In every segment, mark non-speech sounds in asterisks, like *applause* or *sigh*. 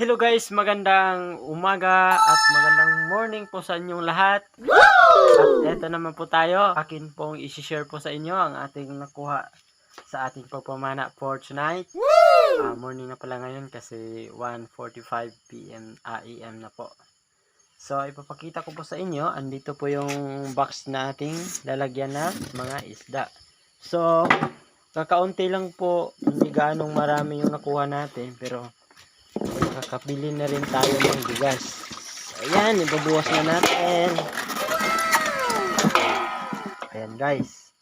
Hello guys, magandang umaga at magandang morning po sa inyong lahat. At eto naman po tayo, akin pong isi-share po sa inyo ang ating nakuha sa ating pagpamana for tonight. Ah, morning na pala ngayon kasi 1.45 p.m. ah, AM na po. So, ipapakita ko po sa inyo, andito po yung box na ating lalagyan ng mga isda. So, kakaunti lang po, hindi gaanong marami yung nakuha natin, pero Kakabili na rin tayo ng bigas. Ayan, ibabuwas na natin. Ayan guys.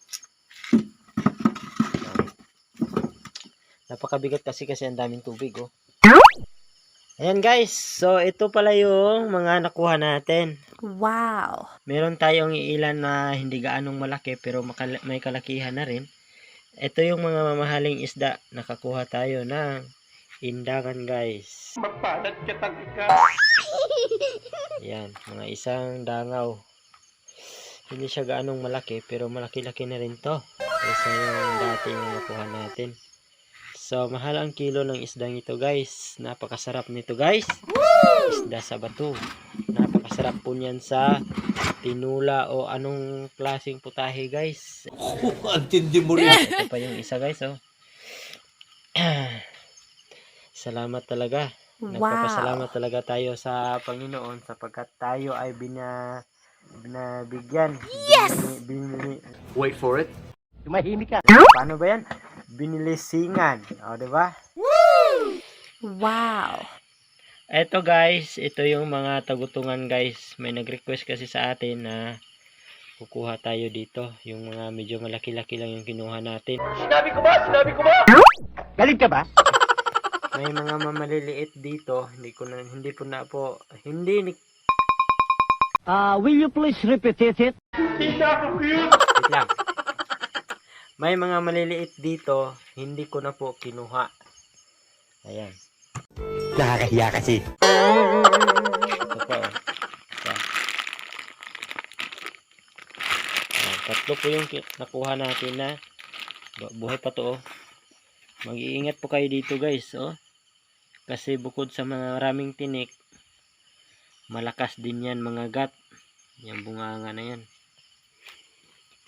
Napakabigat kasi kasi ang daming tubig oh. Ayan guys, so ito pala yung mga nakuha natin. Wow. Meron tayong ilan na hindi gaanong malaki pero may kalakihan na rin. Ito yung mga mamahaling isda. Nakakuha tayo ng indagan guys. Mapalat ka talaga. Yan, mga isang dangaw. Hindi siya gaanong malaki pero malaki-laki na rin to. Kaysa yung dating nakuha natin. So, mahal ang kilo ng isdang ito guys. Napakasarap nito guys. Isda sa bato. Napakasarap po niyan sa tinula o anong klaseng putahe guys. *laughs* Ang tindi mo rin. Ito pa yung isa guys oh. *clears throat* Salamat talaga. Nagpapasalamat Wow. talaga tayo sa Panginoon sapagkat tayo ay bina, binabigyan. Yes! Binili, binili, Wait for it. Tumahimik ka. paano ba yan? Binilisingan. O, di ba? Wow. Eto guys, ito yung mga tagutungan guys. May nag-request kasi sa atin na kukuha tayo dito. Yung mga medyo malaki-laki lang yung kinuha natin. Sinabi ko ba? Sinabi ko ba? Galing ka ba? *laughs* May mga mamaliliit dito. Hindi ko na, hindi po na po, hindi ni, Uh, will you please repeat it? Hindi ako cute. Wait lang. May mga maliliit dito, hindi ko na po kinuha. Ayan. Nakakahiya kasi. Ito po. tatlo po yung nakuha natin na bu- buhay pa to oh. Mag-iingat po kayo dito guys oh. Kasi bukod sa mga maraming tinik, malakas din yan mga gat. Yung bunganga na yan.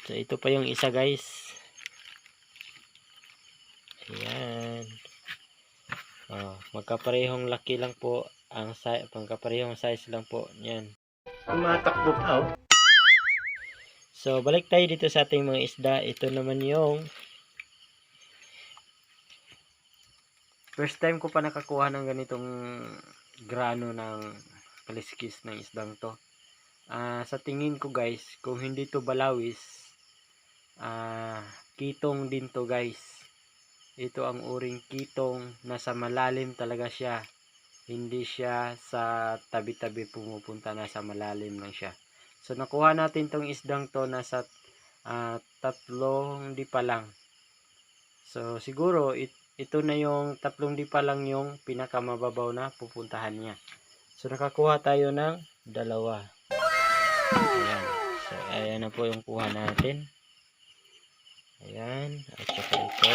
So ito pa yung isa guys. Ayan. Oh, magkaparehong laki lang po ang size, pangkaparehong size lang po niyan. Tumatakbo pa oh. So, balik tayo dito sa ating mga isda. Ito naman yung first time ko pa nakakuha ng ganitong grano ng kaliskis ng isdang to. Ah, sa tingin ko guys, kung hindi to balawis, ah, kitong din to guys. Ito ang uring kitong, nasa malalim talaga siya. Hindi siya sa tabi-tabi pumupunta, nasa malalim lang siya. So nakuha natin tong isdang to nasa ah, tatlong di pa lang. So siguro it, ito na yung tatlong di pa lang yung pinakamababaw na pupuntahan niya. So nakakuha tayo ng dalawa. Ayan. So ayan na po yung kuha natin. Ayan. At saka ito.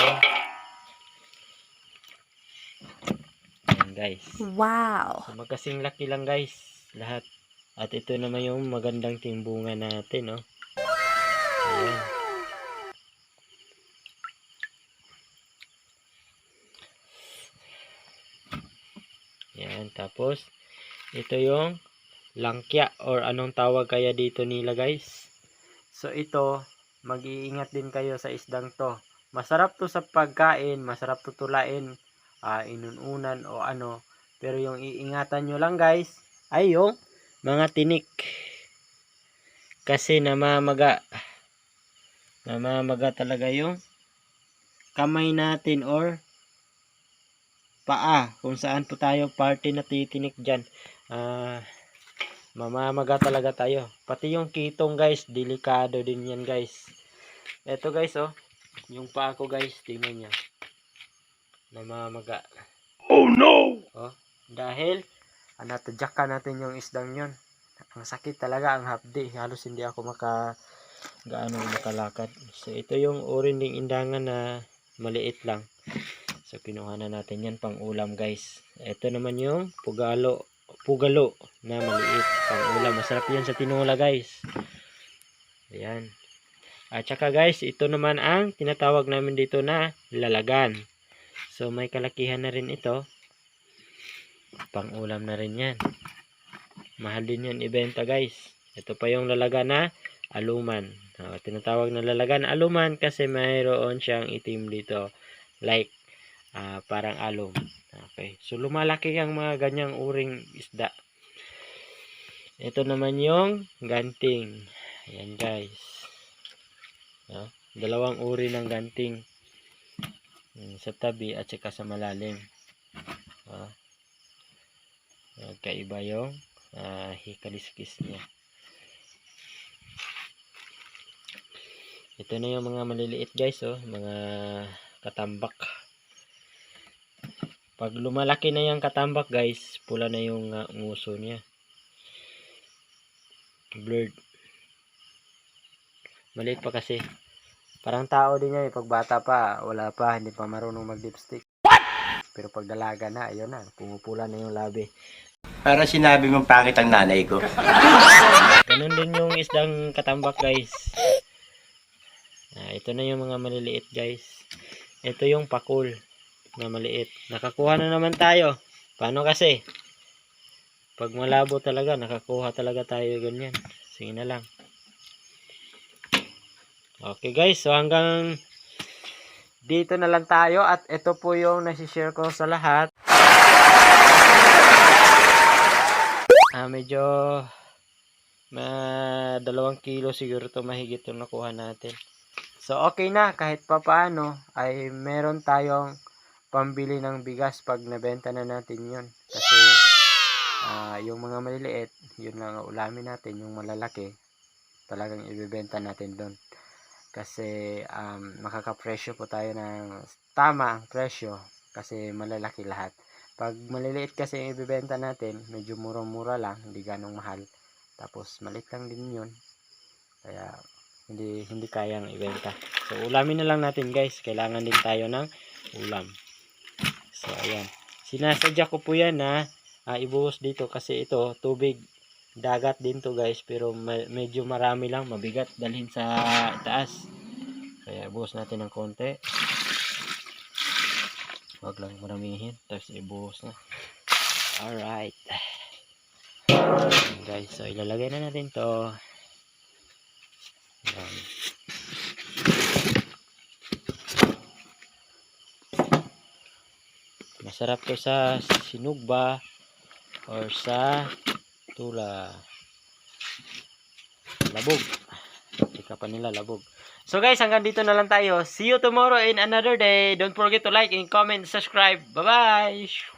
Ayan guys. Wow. So, magkasing laki lang guys, lahat. At ito naman yung magandang timbungan natin, oh. Ayan. Ayan, tapos, ito yung langkya or anong tawag kaya dito nila guys. So, ito, mag-iingat din kayo sa isdang to. Masarap to sa pagkain, masarap to tulain, ah, inununan o ano. Pero yung iingatan nyo lang guys, ay yung mga tinik. Kasi namamaga. Namamaga talaga yung kamay natin or paa. Kung saan po tayo party na titinik dyan. Ah, mamamaga talaga tayo. Pati yung kitong guys, delikado din yan guys. Eto guys oh, yung paa ko guys, tingnan nyo. Namamaga. Oh no! Dahil, ah, natadyakan natin yung isdang yon. Ang sakit talaga ang hapdi. Halos hindi ako maka gaano makalakad. So ito yung uri ng indangan na maliit lang. So kinuha na natin yan pang ulam guys. Ito naman yung pugalo, pugalo na maliit pang ulam. Masarap yan sa tinola guys. Ayan. At saka guys, ito naman ang tinatawag namin dito na lalagan. So may kalakihan na rin ito. Pang ulam na rin yan. Mahal din yan ibenta guys. Ito pa yung lalagan na aluman. Ah, tinatawag na lalagan aluman kasi mayroon siyang itim dito. Like ah, parang alum. Okay. So lumalaki ang mga ganyang uring isda. Ito naman yung ganting. Ayan guys. Ah, dalawang uri ng ganting. Mm, sa tabi at saka sa malalim. Ah. Kaiba yung ah, hikaliskis niya. Ito na yung mga maliliit guys oh, mga katambak. Pag lumalaki na yung katambak guys, pula na yung ah, nguso niya. Blurred. Maliit pa kasi. Parang tao din yan, eh. pag bata pa, wala pa, hindi pa marunong mag-lipstick. Pero pag dalaga na, ayun na, pumupula na yung labi. Para sinabi mong pangit ang nanay ko. *laughs* Ganun din yung isdang katambak guys. Ah, ito na yung mga maliliit guys. Ito yung pakul na maliit. Nakakuha na naman tayo. Paano kasi? Pag malabo talaga, nakakuha talaga tayo ganyan. Sige na lang. Okay guys, so hanggang dito na lang tayo at ito po yung nasi-share ko sa lahat. Ah, medyo ma dalawang kilo siguro to mahigit yung nakuha natin. So okay na kahit papaano ay meron tayong pambili ng bigas pag nabenta na natin yun. Kasi ah, yung mga maliliit, yun lang ang ulamin natin, yung malalaki talagang ibebenta natin doon. Kasi um, makakapresyo po tayo ng tama ang presyo kasi malalaki lahat. Pag maliliit kasi yung ibebenta natin, medyo mura-mura lang, hindi ganong mahal. Tapos maliit lang din yun. Kaya hindi hindi kayang ibenta. So ulamin na lang natin guys. Kailangan din tayo ng ulam. So ayan. Sinasadya ko po yan na ah, ibuhos dito kasi ito tubig dagat din to guys pero me- medyo marami lang mabigat dalhin sa taas. Kaya ibuhos natin ng konti. Huwag lang maramihin. Tapos ibuhos na. Alright. Ayan, guys, so ilalagay na natin to. Ayan. Masarap to sa sinugba or sa tula. Labog. Ika pa nila labog. So guys, hanggang dito na lang tayo. See you tomorrow in another day. Don't forget to like and comment, subscribe. Bye-bye!